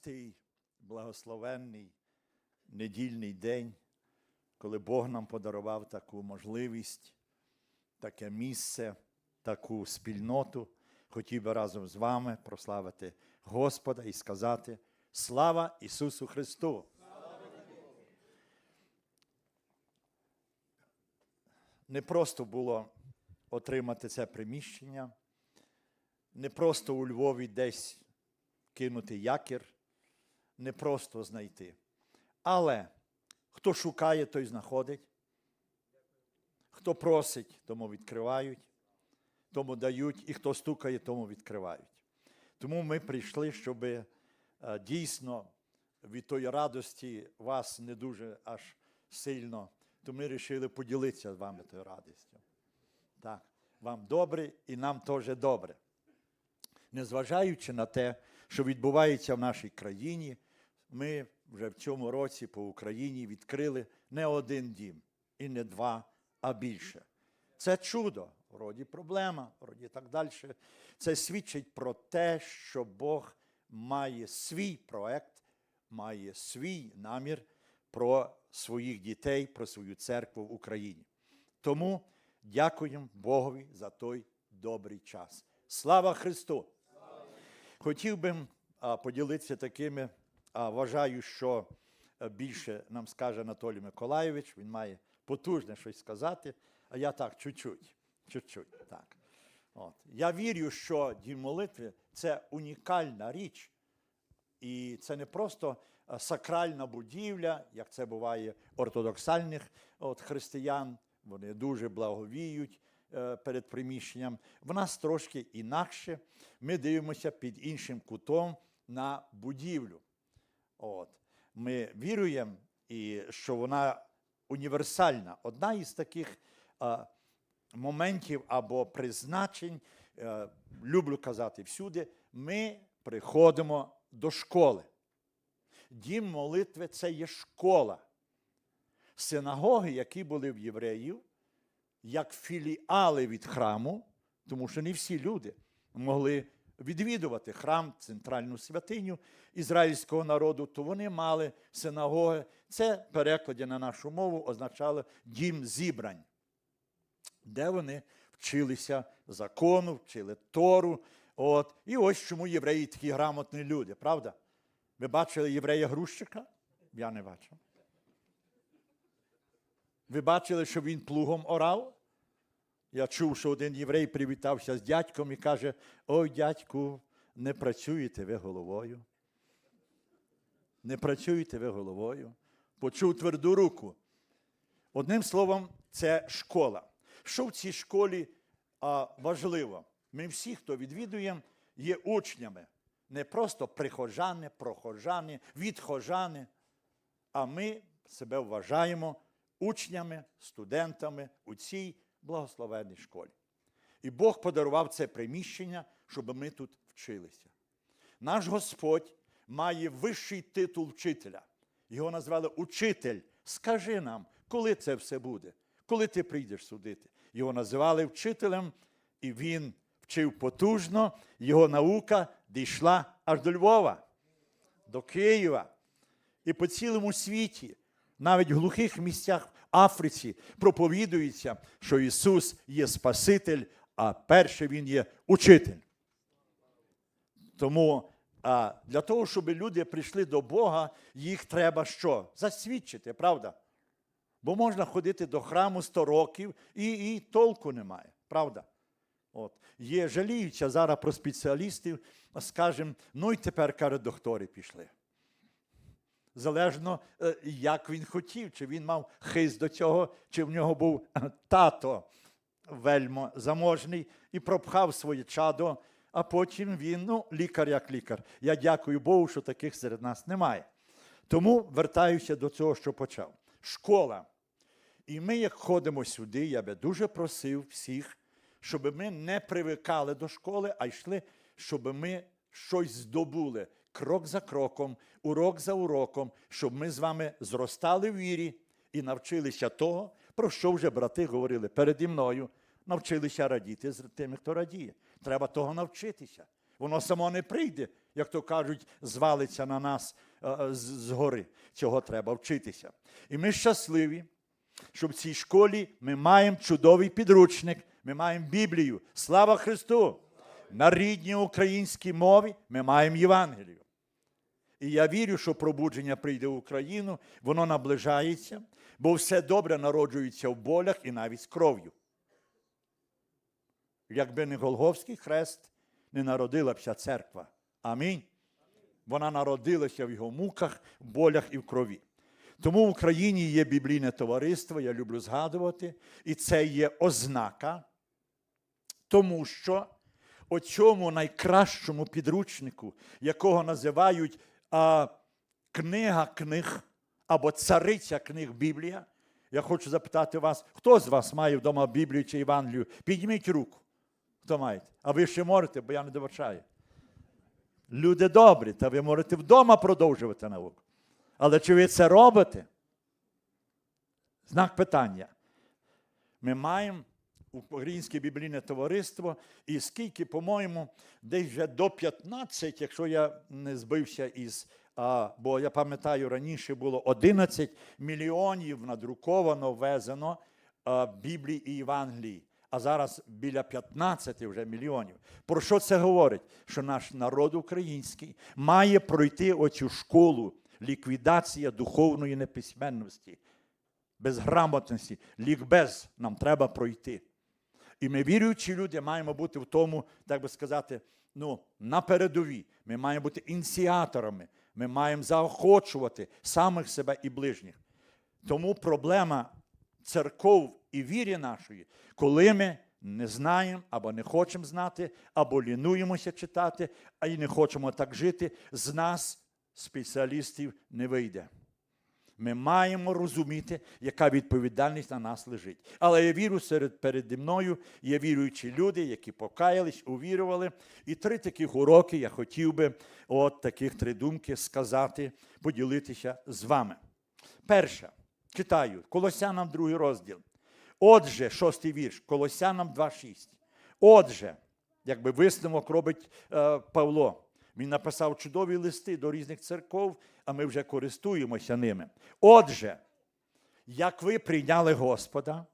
Цей благословенний недільний день, коли Бог нам подарував таку можливість, таке місце, таку спільноту, хотів би разом з вами прославити Господа і сказати Слава Ісусу Христу! Не просто було отримати це приміщення, не просто у Львові десь кинути якір, не просто знайти. Але хто шукає, той знаходить. Хто просить, тому відкривають, тому дають, і хто стукає, тому відкривають. Тому ми прийшли, щоб е, дійсно від тої радості вас не дуже аж сильно, то ми вирішили поділитися з вами тою радістю. Так, вам добре і нам теж добре. Незважаючи на те, що відбувається в нашій країні, ми вже в цьому році по Україні відкрили не один дім, і не два, а більше. Це чудо, вроді проблема, вроді так далі. Це свідчить про те, що Бог має свій проект, має свій намір про своїх дітей, про свою церкву в Україні. Тому дякуємо Богові за той добрий час. Слава Христу! Хотів би поділитися такими, а, вважаю, що більше нам скаже Анатолій Миколайович, він має потужне щось сказати, а я так, чуть-чуть, чуть-чуть, так. От. Я вірю, що дім молитви це унікальна річ, і це не просто сакральна будівля, як це буває ортодоксальних от, християн, вони дуже благовіють е, перед приміщенням. В нас трошки інакше. Ми дивимося під іншим кутом на будівлю. От. Ми віруємо, і що вона універсальна. Одна із таких а, моментів або призначень, е, люблю казати всюди, ми приходимо до школи. Дім молитви це є школа. Синагоги, які були в євреїв, як філіали від храму, тому що не всі люди могли відвідувати храм, центральну святиню ізраїльського народу, то вони мали синагоги. Це перекладі на нашу мову означало дім зібрань, де вони вчилися закону, вчили Тору. От. І ось чому євреї такі грамотні люди, правда? Ви бачили єврея грузчика? Я не бачив. Ви бачили, що він плугом орав? Я чув, що один єврей привітався з дядьком і каже: Ой, дядьку, не працюєте ви головою. Не працюєте ви головою. Почув тверду руку. Одним словом, це школа. Що в цій школі а, важливо? Ми всі, хто відвідуємо, є учнями. Не просто прихожани, прохожани, відхожани, а ми себе вважаємо учнями, студентами у цій благословенній школі. І Бог подарував це приміщення, щоб ми тут вчилися. Наш Господь має вищий титул вчителя. Його назвали Учитель. Скажи нам, коли це все буде, коли ти прийдеш судити. Його називали вчителем, і він вчив потужно, його наука дійшла аж до Львова, до Києва. І по цілому світі, навіть в глухих місцях в Африці, проповідується, що Ісус є Спаситель, а перше Він є учитель. Тому а, для того, щоб люди прийшли до Бога, їх треба що? Засвідчити, правда? Бо можна ходити до храму 100 років і, і толку немає, правда? От. Є жаліються зараз про спеціалістів, скажемо, ну і тепер, каже, доктори пішли. Залежно, е, як він хотів, чи він мав хист до цього, чи в нього був е, тато вельмо заможний і пропхав своє чадо, а потім він, ну, лікар як лікар. Я дякую Богу, що таких серед нас немає. Тому вертаюся до цього, що почав. Школа. І ми, як ходимо сюди, я би дуже просив всіх, щоб ми не привикали до школи, а йшли, щоб ми щось здобули крок за кроком, урок за уроком, щоб ми з вами зростали в вірі і навчилися того, про що вже брати говорили переді мною, навчилися радіти з тими, хто радіє. Треба того навчитися. Воно само не прийде. як то кажуть, звалиться на нас е, е, згори. Цього треба вчитися. І ми щасливі, що в цій школі ми маємо чудовий підручник, ми маємо Біблію. Слава Христу! На рідній українській мові ми маємо Євангелію. І я вірю, що пробудження прийде в Україну, воно наближається, бо все добре народжується в болях і навіть з кров'ю. Якби не Голговський хрест, не народила б вся церква. Амінь. Вона народилася в його муках, в болях і в крові. Тому в Україні є біблійне товариство, я люблю згадувати, і це є ознака, тому що у цьому найкращому підручнику, якого називають а, книга книг або цариця книг Біблія, я хочу запитати вас, хто з вас має вдома Біблію чи Євангелію? Підніміть руку. Хто має? А ви ще можете, бо я не добачаю. Люди добрі, та ви можете вдома продовжувати науку. Але чи ви це робите? Знак питання. Ми маємо Українське біблійне товариство, і скільки, по-моєму, десь вже до 15, якщо я не збився із. А, бо я пам'ятаю, раніше було 11 мільйонів надруковано, ввезено а, Біблії і Євангелії. А зараз біля 15 вже мільйонів. Про що це говорить? Що наш народ український має пройти оцю школу ліквідація духовної неписьменності, безграмотності, лікбез нам треба пройти. І ми, віруючі люди, маємо бути в тому, так би сказати, ну, на передовій. Ми маємо бути ініціаторами, ми маємо заохочувати самих себе і ближніх. Тому проблема церков і вірі нашої, коли ми не знаємо або не хочемо знати, або лінуємося читати, а й не хочемо так жити, з нас, спеціалістів, не вийде. Ми маємо розуміти, яка відповідальність на нас лежить. Але я вірю, серед переді мною є віруючі люди, які покаялись, увірували. І три таких уроки я хотів би, от таких три думки сказати, поділитися з вами. Перше, читаю, Колосянам другий розділ. Отже, шостий вірш, Колосянам 2.6. Отже, якби висновок робить е, Павло. Він написав чудові листи до різних церков, а ми вже користуємося ними. Отже, як ви прийняли Господа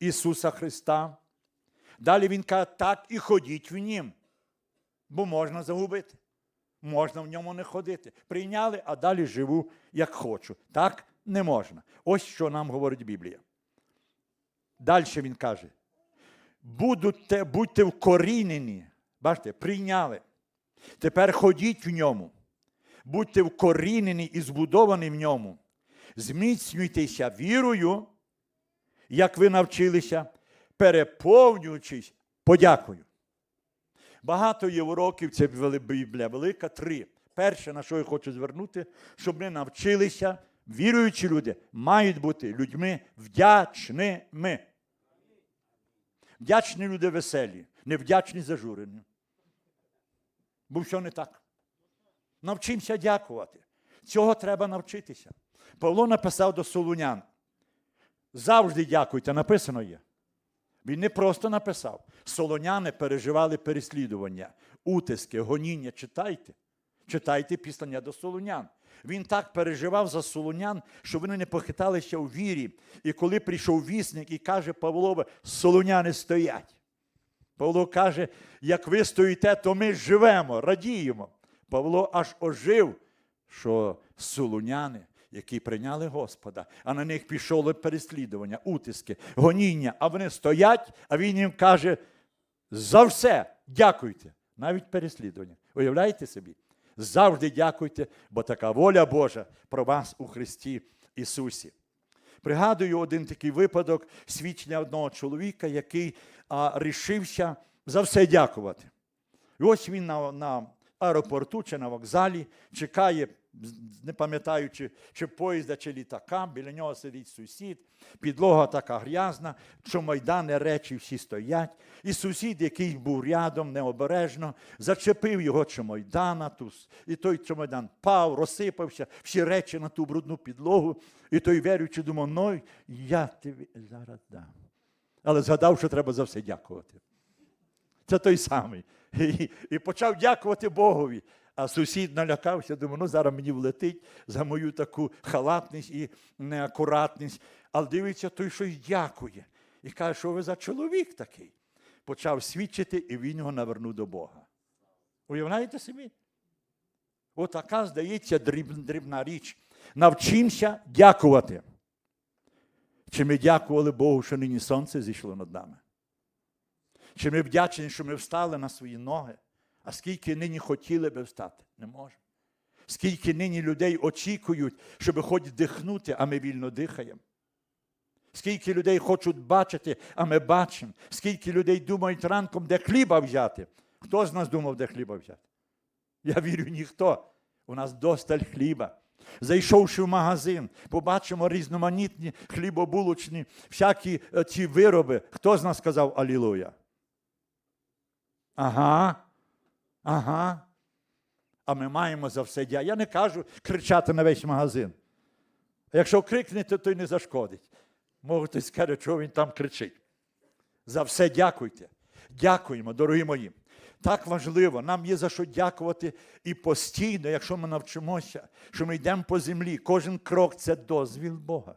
Ісуса Христа, далі Він каже, так і ходіть в Нім, бо можна загубити. Можна в ньому не ходити. Прийняли, а далі живу, як хочу. Так не можна. Ось що нам говорить Біблія. Далі він каже: будьте, будьте вкорінені, бачите, прийняли. Тепер ходіть в ньому, будьте вкорінені і збудовані в ньому, зміцнюйтеся вірою, як ви навчилися, переповнюючись подякою. Багато є уроків, це Біблія велика, три. Перше, на що я хочу звернути, щоб ми навчилися, віруючі люди мають бути людьми вдячними. Вдячні люди веселі, невдячні зажурені. Бо все не так. Навчимося дякувати. Цього треба навчитися. Павло написав до Солунян. Завжди дякуйте, написано є. Він не просто написав. Солоняни переживали переслідування, утиски, гоніння. Читайте. Читайте післання до Солонян. Він так переживав за солонян, що вони не похиталися у вірі. І коли прийшов вісник і каже Павлове, солоняни стоять. Павло каже, як ви стоїте, то ми живемо, радіємо. Павло аж ожив, що солуняни, які прийняли Господа, а на них пішло переслідування, утиски, гоніння, а вони стоять, а він їм каже: за все дякуйте, навіть переслідування. Уявляєте собі? Завжди дякуйте, бо така воля Божа про вас у Христі Ісусі. Пригадую один такий випадок свідчення одного чоловіка, який а, рішився за все дякувати. І ось він на, на аеропорту чи на вокзалі чекає, не пам'ятаю, чи, поїзда, чи літака, біля нього сидить сусід, підлога така грязна, чомайдани речі всі стоять. І сусід, який був рядом необережно, зачепив його чомайдана, і той чомайдан пав, розсипався, всі речі на ту брудну підлогу. І той віруючи думав, ну я тобі зараз дам. Але згадав, що треба за все дякувати. Це той самий. І, і почав дякувати Богові. А сусід налякався, думав, ну зараз мені влетить за мою таку халатність і неакуратність. Але дивиться, той щось дякує. І каже, що ви за чоловік такий. Почав свідчити, і він його навернув до Бога. Уявляєте собі? Отака, здається, дрібна річ. Навчимося дякувати. Чи ми дякували Богу, що нині сонце зійшло над нами? Чи ми вдячні, що ми встали на свої ноги? А скільки нині хотіли би встати? Не можемо. Скільки нині людей очікують, щоб хоч вдихнути, а ми вільно дихаємо. Скільки людей хочуть бачити, а ми бачимо. Скільки людей думають ранком, де хліба взяти. Хто з нас думав, де хліба взяти? Я вірю, ніхто. У нас досталь хліба. Зайшовши в магазин, побачимо різноманітні хлібобулочні, всякі е, ці вироби. Хто з нас сказав Алілуя? Ага. Ага. А ми маємо за все дякувати. Я не кажу кричати на весь магазин. Якщо крикнете, то й не зашкодить. Може, хтось скаже, чого він там кричить. За все дякуйте. Дякуємо, дорогі мої. Так важливо, нам є за що дякувати і постійно, якщо ми навчимося, що ми йдемо по землі. Кожен крок це дозвіл Бога.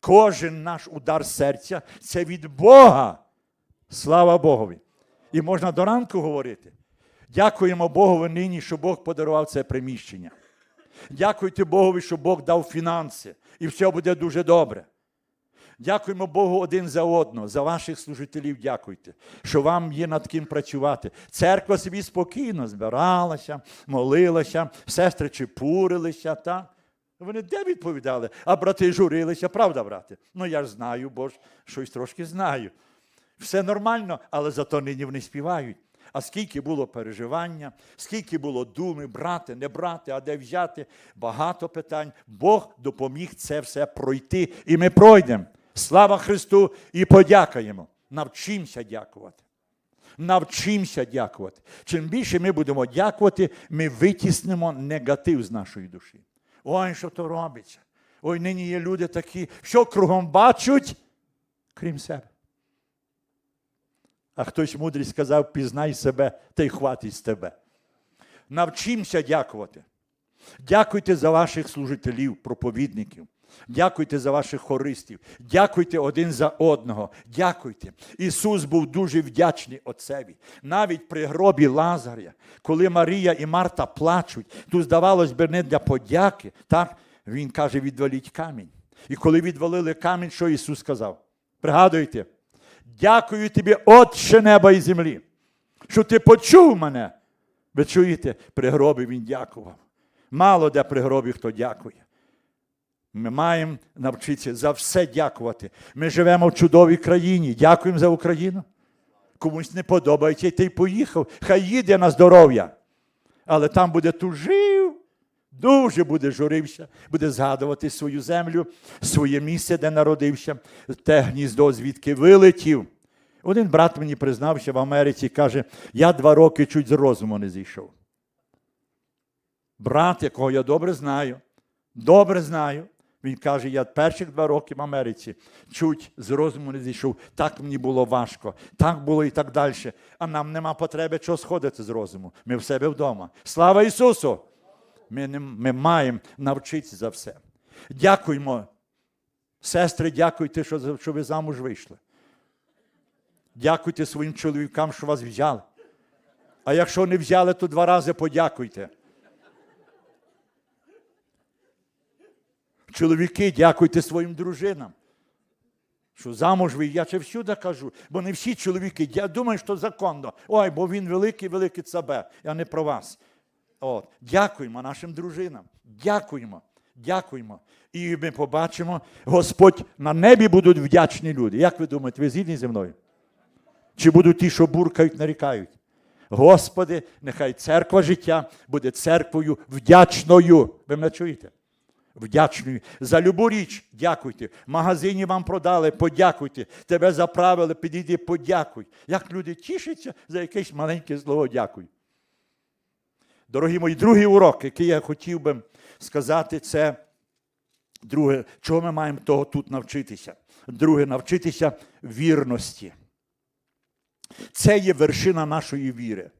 Кожен наш удар серця це від Бога. Слава Богові. І можна до ранку говорити. Дякуємо Богові нині, що Бог подарував це приміщення. Дякуйте Богові, що Бог дав фінанси, і все буде дуже добре. Дякуємо Богу один за одного, за ваших служителів дякуйте, що вам є над ким працювати. Церква собі спокійно збиралася, молилася, сестри чепурилися. Так? Вони де відповідали? А брати журилися, правда, брати? Ну я ж знаю, бо ж щось трошки знаю. Все нормально, але зато нині вони співають. А скільки було переживання, скільки було думи, брати, не брати, а де взяти, багато питань. Бог допоміг це все пройти, і ми пройдемо. Слава Христу і подякаємо. Навчимося дякувати. Навчимося дякувати. Чим більше ми будемо дякувати, ми витіснимо негатив з нашої душі. Ой, що то робиться? Ой, нині є люди такі, що кругом бачать, крім себе. А хтось мудрий сказав, пізнай себе та й хватить з тебе. Навчимося дякувати. Дякуйте за ваших служителів, проповідників. Дякуйте за ваших хористів. Дякуйте один за одного. Дякуйте. Ісус був дуже вдячний Отцеві. Навіть при гробі Лазаря, коли Марія і Марта плачуть, тут, здавалось би, не для подяки, так? Він каже, відваліть камінь. І коли відвалили камінь, що Ісус сказав? Пригадуйте, дякую тобі, Отче неба і землі, що ти почув мене. Ви чуєте, при гробі він дякував. Мало де при гробі хто дякує. Ми маємо навчитися за все дякувати. Ми живемо в чудовій країні. Дякуємо за Україну. Комусь не подобається, і ти поїхав. Хай їде на здоров'я. Але там буде тужив, дуже буде журився, буде згадувати свою землю, своє місце, де народився, те гніздо, звідки вилетів. Один брат мені признався в Америці, каже, я два роки чуть з розуму не зійшов. Брат, якого я добре знаю, добре знаю. Він каже, я перших два роки в Америці чуть з розуму не зійшов. Так мені було важко, так було і так далі. А нам нема потреби чого сходити з розуму. Ми в себе вдома. Слава Ісусу! Ми, не, ми маємо навчитися за все. Дякуємо. Сестри, дякуйте, що, що ви замуж вийшли. Дякуйте своїм чоловікам, що вас взяли. А якщо не взяли, то два рази подякуйте. Чоловіки, дякуйте своїм дружинам. Що замуж ви, я це всюди кажу, бо не всі чоловіки, я думаю, що законно. Ой, бо він великий, великий цабе. Я не про вас. От. Дякуємо нашим дружинам. Дякуємо. Дякуємо. І ми побачимо, Господь на небі будуть вдячні люди. Як ви думаєте, ви згідні зі мною? Чи будуть ті, що буркають, нарікають? Господи, нехай церква життя буде церквою вдячною. Ви мене чуєте? Вдячною. За любу річ дякуйте. В магазині вам продали, подякуйте. Тебе заправили, підійди, подякуй. Як люди тішаться за якесь маленьке слово дякуй. Дорогі мої, другий урок, який я хотів би сказати, це друге, чого ми маємо того тут навчитися. Друге, навчитися вірності. Це є вершина нашої віри.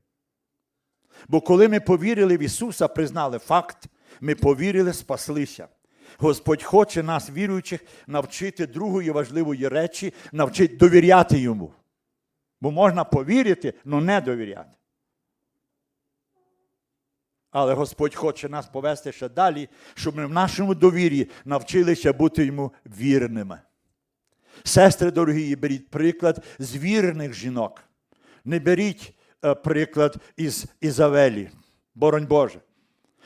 Бо коли ми повірили в Ісуса, признали факт, ми повірили, спаслися. Господь хоче нас, віруючих, навчити другої важливої речі, навчити довіряти йому. Бо можна повірити, але не довіряти. Але Господь хоче нас повести ще далі, щоб ми в нашому довір'ї навчилися бути йому вірними. Сестри дорогі, беріть приклад з вірних жінок. Не беріть е, приклад із Ізавелі, боронь Боже.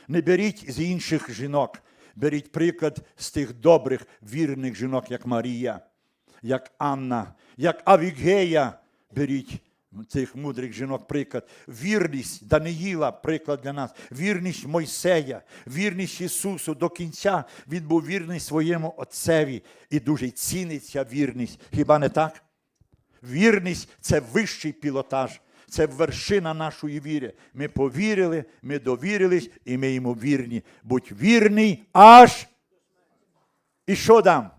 Не беріть з інших жінок. Беріть приклад з тих добрих, вірних жінок, як Марія, як Анна, як Авігея. Беріть цих мудрих жінок приклад. Вірність Даниїла, приклад для нас. Вірність Мойсея, вірність Ісусу до кінця. Він був вірний своєму Отцеві і дуже ціниться вірність. Хіба не так? Вірність це вищий пілотаж, це вершина нашої віри. Ми повірили, ми довірились, і ми йому вірні. Будь вірний аж. І що дам?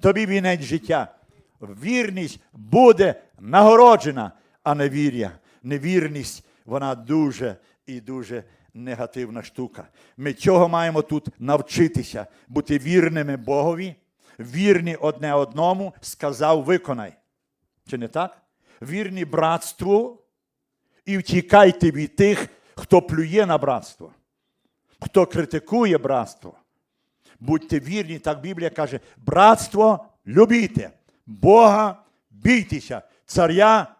Тобі вінець життя. Вірність буде нагороджена, а невір'я. Невірність, вона дуже і дуже негативна штука. Ми цього маємо тут навчитися, бути вірними Богові, вірні одне одному, сказав, виконай. Чи не так? Вірні братству і втікайте від тих, хто плює на братство, хто критикує братство. Будьте вірні, так Біблія каже, братство любійте, Бога бійтеся, царя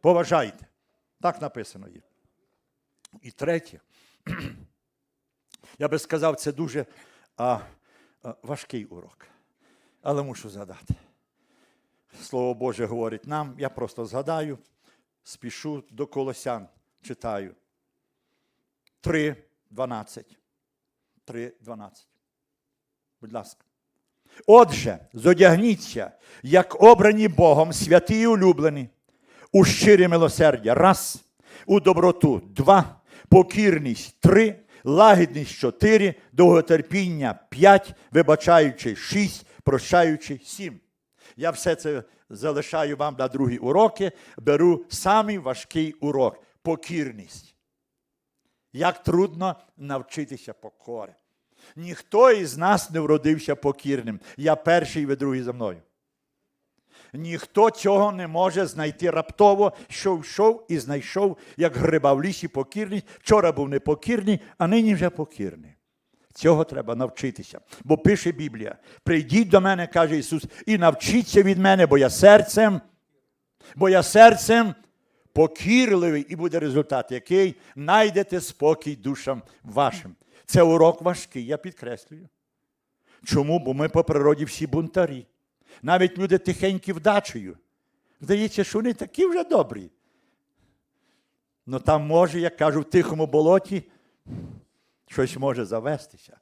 поважайте. Так написано є. І третє, я би сказав, це дуже а, а, важкий урок, але мушу згадати. Слово Боже говорить нам, я просто згадаю, спішу до Колосян, читаю. 3.12. 3.12. Будь ласка. Отже, зодягніться, як обрані Богом, святі і улюблені, у щирі милосердя, раз, у доброту, два, покірність, три, лагідність, чотири, довготерпіння, п'ять, вибачаючи, шість, прощаючи, сім. Я все це залишаю вам на другі уроки, беру самий важкий урок. Покірність. Як трудно навчитися покори. Ніхто із нас не вродився покірним. Я перший, ви другий за мною. Ніхто цього не може знайти раптово, що йшов і знайшов, як гриба в лісі покірність. Вчора був непокірний, а нині вже покірний. Цього треба навчитися. Бо пише Біблія: прийдіть до мене, каже Ісус, і навчіться від мене, бо я серцем, бо я серцем покірливий, і буде результат, який найдете спокій душам вашим. Це урок важкий, я підкреслюю. Чому? Бо ми по природі всі бунтарі. Навіть люди тихенькі вдачею. Здається, що вони такі вже добрі. Ну там може, як кажу, в тихому болоті щось може завестися.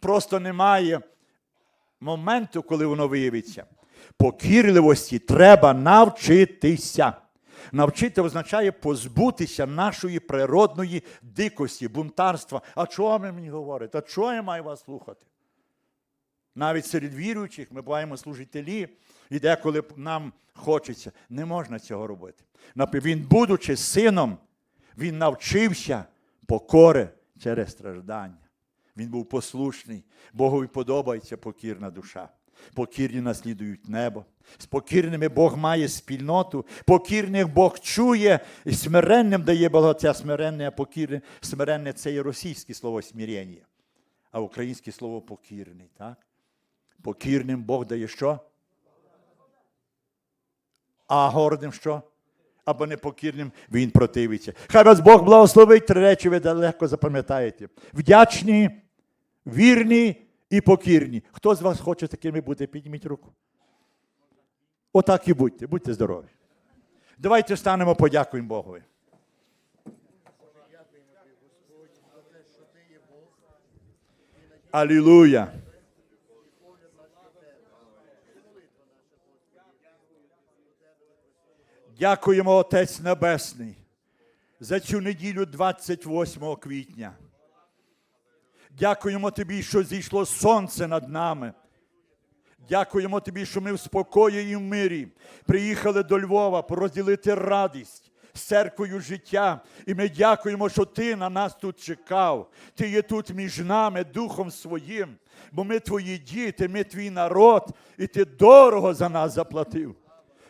Просто немає моменту, коли воно виявиться. Покірливості треба навчитися. Навчити означає позбутися нашої природної дикості, бунтарства. А чого ви мені говорите? А чого я маю вас слухати? Навіть серед віруючих ми буваємо служителі, і деколи нам хочеться. Не можна цього робити. Він, будучи сином, він навчився покори через страждання. Він був послушний, Богові подобається покірна душа. Покірні наслідують небо. З покірними Бог має спільноту, покірних Бог чує, і смиренним дає благоця смиренне, а покірне. Смиренне це є російське слово смирення, а українське слово покірний. так? Покірним Бог дає що? А гордим що? Або непокірним він противиться. Хай вас Бог благословить, три речі ви легко запам'ятаєте. Вдячні, вірні і покірні. Хто з вас хоче такими бути? Підніміть руку. Отак і будьте, будьте здорові. Давайте станемо, подякуємо Богові. Алілуя! Дякуємо, Отець Небесний, за цю неділю 28 квітня. Дякуємо Тобі, що зійшло сонце над нами. Дякуємо Тобі, що ми в спокої і в мирі приїхали до Львова порозділити радість, з церквою життя. І ми дякуємо, що ти на нас тут чекав. Ти є тут між нами, Духом Своїм. Бо ми твої діти, ми твій народ, і ти дорого за нас заплатив.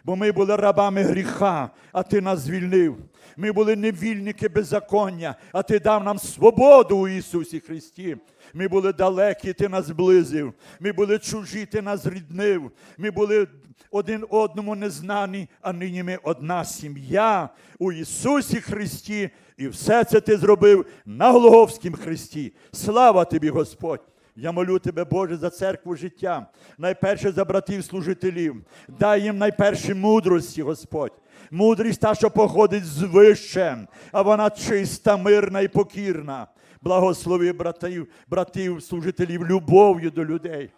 Бо ми були рабами гріха, а ти нас звільнив. Ми були невільники беззаконня, а ти дав нам свободу у Ісусі Христі. Ми були далекі, ти нас зблизив. Ми були чужі, ти нас ріднив. Ми були один одному незнані, а нині ми одна сім'я у Ісусі Христі. І все це ти зробив на Голговськім Христі. Слава тобі, Господь! Я молю тебе, Боже, за церкву життя, найперше за братів служителів. Дай їм найперше мудрості, Господь. Мудрість та, що походить звище, а вона чиста, мирна і покірна. Благослови братів, братів, служителів любов'ю до людей.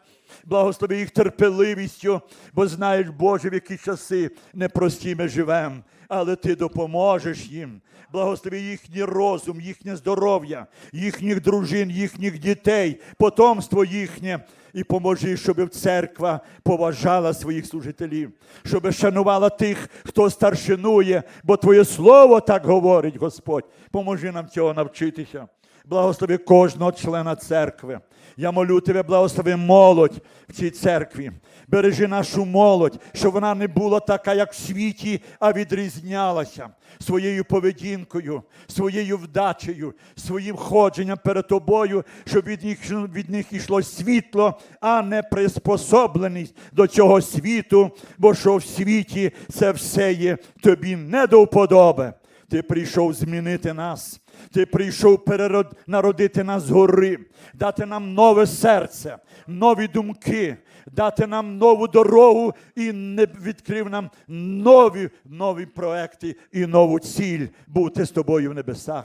Благослови їх терпеливістю, бо знаєш, Боже, в які часи непрості ми живемо, але Ти допоможеш їм. Благослови їхній розум, їхнє здоров'я, їхніх дружин, їхніх дітей, потомство їхнє. І поможи, щоб церква поважала своїх служителів, щоб шанувала тих, хто старшинує, бо Твоє слово так говорить, Господь. Поможи нам цього навчитися. Благослови кожного члена церкви. Я молю тебе, благослови молодь в цій церкві. Бережи нашу молодь, щоб вона не була така, як в світі, а відрізнялася своєю поведінкою, своєю вдачею, своїм ходженням перед тобою, щоб від них, від них йшло світло, а не приспособленість до цього світу, бо що в світі це все є тобі не до вподоби. Ти прийшов змінити нас. Ти прийшов перерод... народити нас згори, дати нам нове серце, нові думки, дати нам нову дорогу і не відкрив нам нові, нові проекти і нову ціль бути з тобою в небесах.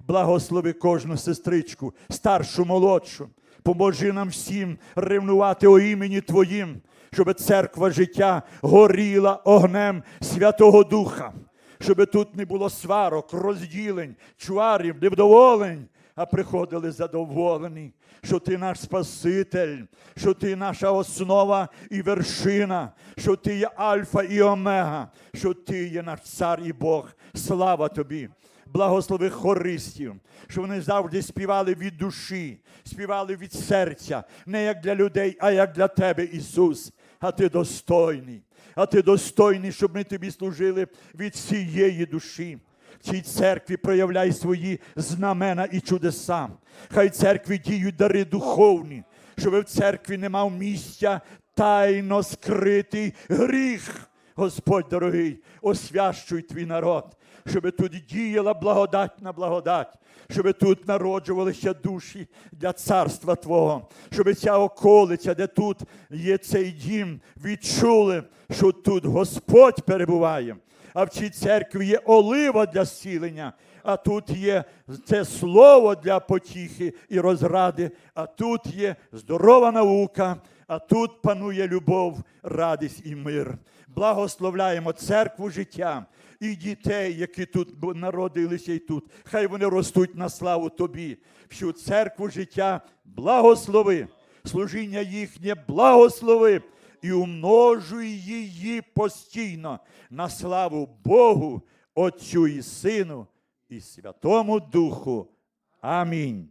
Благослови кожну сестричку, старшу, молодшу. Поможи нам всім ревнувати о імені Твоїм, щоб церква життя горіла огнем Святого Духа щоб тут не було сварок, розділень, чварів, невдоволень, а приходили задоволені, що ти наш Спаситель, що ти наша основа і вершина, що ти є Альфа і Омега, що ти є наш цар і Бог. Слава тобі! Благослови хористів, що вони завжди співали від душі, співали від серця, не як для людей, а як для тебе, Ісус. А ти достойний а ти достойний, щоб ми тобі служили від всієї душі. В цій церкві проявляй свої знамена і чудеса. Хай церкві діють дари духовні, щоб в церкві не мав місця тайно скритий гріх. Господь дорогий, освящуй твій народ, щоб тут діяла благодать на благодать, щоб тут народжувалися душі для царства Твого, щоб ця околиця, де тут є цей дім, відчули, що тут Господь перебуває. А в цій церкві є олива для зцілення, а тут є це слово для потіхи і розради, а тут є здорова наука, а тут панує любов, радість і мир. Благословляємо церкву життя і дітей, які тут народилися і тут. Хай вони ростуть на славу тобі. Всю церкву життя благослови, служіння їхнє благослови і умножуй її постійно на славу Богу, Отцю і Сину і Святому Духу. Амінь.